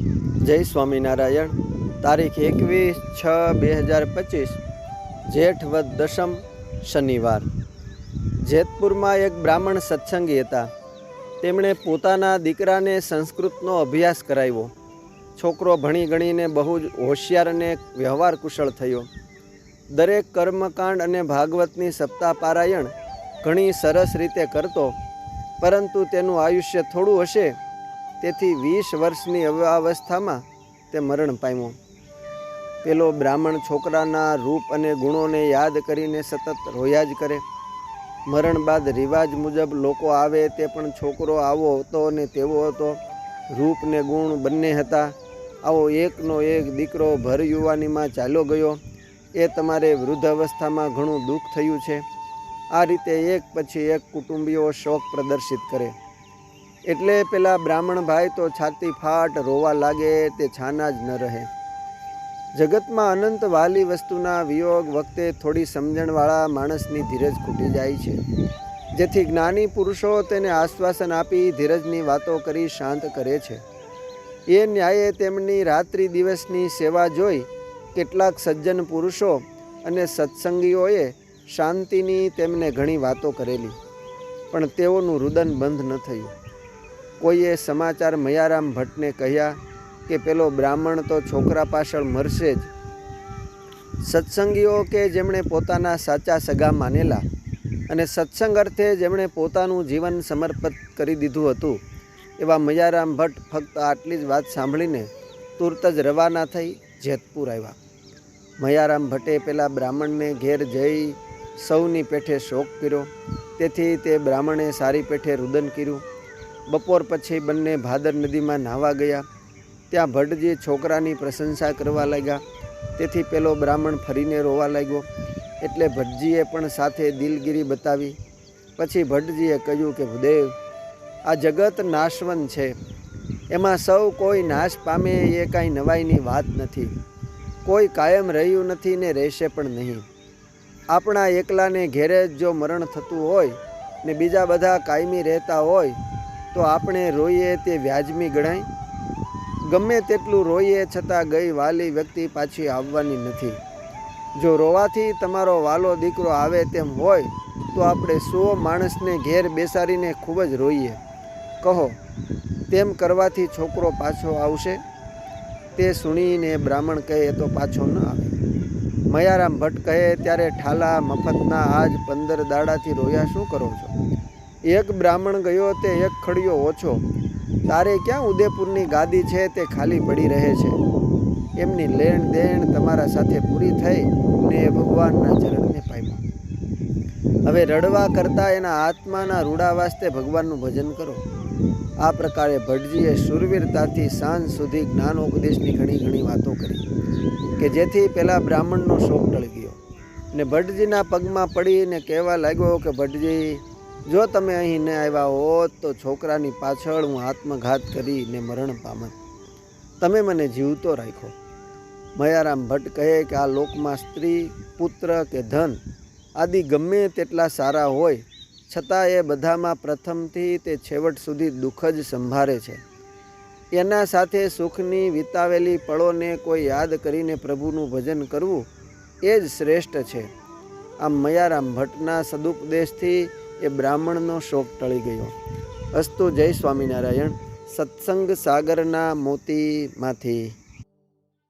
જય સ્વામિનારાયણ. તારીખ એકવીસ છ બે હજાર પચીસ જેઠ વદ દશમ શનિવાર. જેતપુરમાં એક બ્રાહ્મણ સત્સંગી હતા. તેમણે પોતાના દીકરાને સંસ્કૃતનો અભ્યાસ કરાવ્યો. છોકરો ભણી ગણીને બહુ જ હોશિયાર અને વ્યવહાર કુશળ થયો. દરેક કર્મકાંડ અને ભાગવતની સપ્તાહ પારાયણ ઘણી સરસ રીતે કરતો, પરંતુ તેનું આયુષ્ય થોડું હશે તેથી વીસ વર્ષની અવસ્થામાં તે મરણ પામ્યો. પેલો બ્રાહ્મણ છોકરાના રૂપ અને ગુણોને યાદ કરીને સતત રોયા જ કરે. મરણ બાદ રિવાજ મુજબ લોકો આવે તે પણ છોકરો આવો હતો અને તેવો હતો. રૂપ ને ગુણ બંને હતા. આવો એકનો એક દીકરો ભર યુવાનીમાં ચાલ્યો ગયો. એ તમારે વૃદ્ધ અવસ્થામાં ઘણું દુઃખ થયું છે. આ રીતે એક પછી એક કુટુંબીઓ શોક પ્રદર્શિત કરે. એટલે પેલા બ્રાહ્મણ ભાઈ તો છાતી ફાટ, રોવા લાગે, તે છાના જ ન રહે. જગતમાં અનંત વાલી વસ્તુના વિયોગ વખતે થોડી સમજણવાળા માણસની ધીરજ ખૂટી જાય છે. જેથી જ્ઞાની પુરુષો તેને આશ્વાસન આપી ધીરજની વાતો કરી શાંત કરે છે. એ ન્યાયે તેમની રાત્રિ દિવસની સેવા જોઈ કેટલાક સજ્જન પુરુષો અને સત્સંગીઓએ શાંતિની તેમને ઘણી વાતો કરેલી. પણ તેઓનું રુદન બંધ ન થયું. કોઈએ સમાચાર મયારામ ભટ્ટને કહ્યા કે પેલો બ્રાહ્મણ તો છોકરા પાછળ મરશે જ. સત્સંગીઓ કે જેમણે પોતાના સાચા સગા માનેલા અને સત્સંગ અર્થે જેમણે પોતાનું જીવન સમર્પિત કરી દીધું હતું, એવા મયારામ ભટ્ટ ફક્ત આટલી જ વાત સાંભળીને તુરત જ રવાના થઈ જેતપુર આવ્યા. મયારામ ભટ્ટે પેલા બ્રાહ્મણને ઘેર જઈ સૌની પેઠે શોક કર્યો. તેથી તે બ્રાહ્મણે સારી પેઠે રુદન કર્યું. બપોર પછી બંને ભાદર નદીમાં નાહવા ગયા. ત્યાં ભટ્ટજી છોકરાની પ્રશંસા કરવા લાગ્યા. તેથી પેલો બ્રાહ્મણ ફરીને રોવા લાગ્યો. એટલે ભટ્ટજીએ પણ સાથે દિલગીરી બતાવી. પછી ભટ્ટજીએ કહ્યું કે, ભૂદેવ, આ જગત નાશવંત છે. એમાં સૌ કોઈ નાશ પામે એ કાંઈ નવાઈની વાત નથી. કોઈ કાયમ રહ્યું નથી ને રહેશે પણ નહીં. આપણા એકલાને ઘેરે જ જો મરણ થતું હોય ને બીજા બધા કાયમી રહેતા હોય તો આપણે રોઈએ તે વ્યાજમી ગણાય. ગમે તેટલું રોઈએ છતાં ગઈ વાલી વ્યક્તિ પાછી આવવાની નથી. જો રોવાથી તમારો વાલો દીકરો આવે તેમ હોય, તો આપણે સો માણસને ઘેર બેસાડીને ખૂબ જ રોઈએ. કહો, તેમ કરવાથી છોકરો પાછો આવશે? તે સુણીને બ્રાહ્મણ કહે તો પાછો ન આવે. મયારામ ભટ્ટ કહે, ત્યારે ઠાલા મફતના આજ પંદર દાડાથી રોયા શું કરો છો? એક બ્રાહ્મણ ગયો તે એક ખડિયો ઓછો. તારે ક્યાં ઉદયપુરની ગાદી છે તે ખાલી પડી રહે છે? એમની લેણ દેણ તમારા સાથે પૂરી થઈ ને એ ભગવાનના ચરણને પામ્યા હવે રડવા કરતાં એના આત્માના રૂડા વાસ્તે ભગવાનનું ભજન કરો. આ પ્રકારે ભટ્ટજીએ સુરવીરતાથી સાંજ સુધી જ્ઞાનોપદેશની ઘણી ઘણી વાતો કરી, કે જેથી પેલા બ્રાહ્મણનો શોક ટળી ગયો. ને ભટ્ટજીના પગમાં પડીને કહેવા લાગ્યો કે ભટ્ટજી જો તમે અહીં ન આવ્યા હોત તો છોકરાની પાછળ હું આત્મઘાત કરીને મરણ પામત. તમે મને જીવતો રાખ્યો. મયારામ ભટ્ટ કહે કે આ લોકમાં સ્ત્રી, પુત્ર કે ધન આદિ ગમે તેટલા સારા હોય છતાં એ બધામાં પ્રથમથી તે છેવટ સુધી દુઃખ જ સંભાળે છે. એના સાથે સુખની વિતાવેલી પળોને કોઈ યાદ કરીને પ્રભુનું ભજન કરવું એ જ શ્રેષ્ઠ છે. આમ મયારામ ભટ્ટના સદુપદેશથી એ બ્રાહ્મણનો શોક ટળી ગયો. અસ્તુ જય સ્વામિનારાયણ. સત્સંગ સાગરના મોતીમાંથી